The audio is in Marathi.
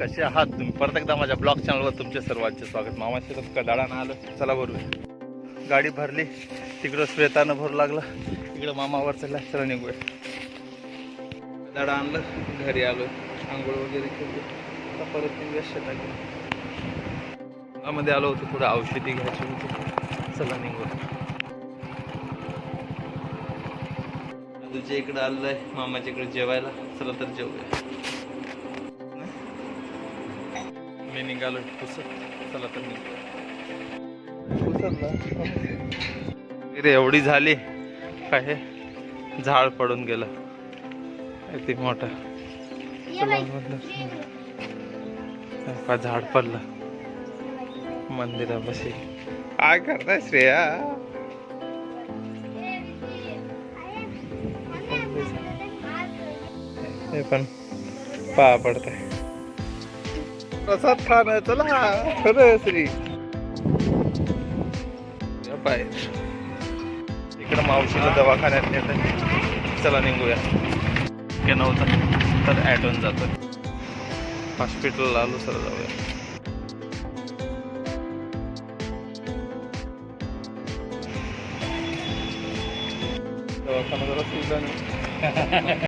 कसे आहात तुम्ही? परत एकदा माझ्या ब्लॉग चॅनलवर तुमचे सर्वांचे स्वागत. मामाशी कदाडानं आलं. चला बरोबर गाडी भरली. तिकडं श्वेतानं भरू लागला. इकडं मामावर चला चला निघूया. कदाडा आणलं. घरी आलो आंघोळ वगैरे केली. आता परत निघूया शेतात मध्ये आलो होतो. थोडं औषधी घ्यायची होती. चला निघूया. तुझ्या आलेलं आहे. मामाच्या इकडे जेवायला. चला तर जेवूया. मी निघालो पुसत. चला तर रे एवढी झाली. काय हे? झाड पडून गेलं. किती मोठं? का झाड पडलं. मंदिरापाशी. काय करताय श्रेया? हे पण पा पडतंय. प्रसाद खाणं चला खरं श्री. बाहेर इकडं मावशीला दवाखान्यात नेत चला निघूया. शक्य नव्हतं तर ॲटोन जातो हॉस्पिटलला आलो सर जाऊया. दवाखाना जरा सुविधा नाही.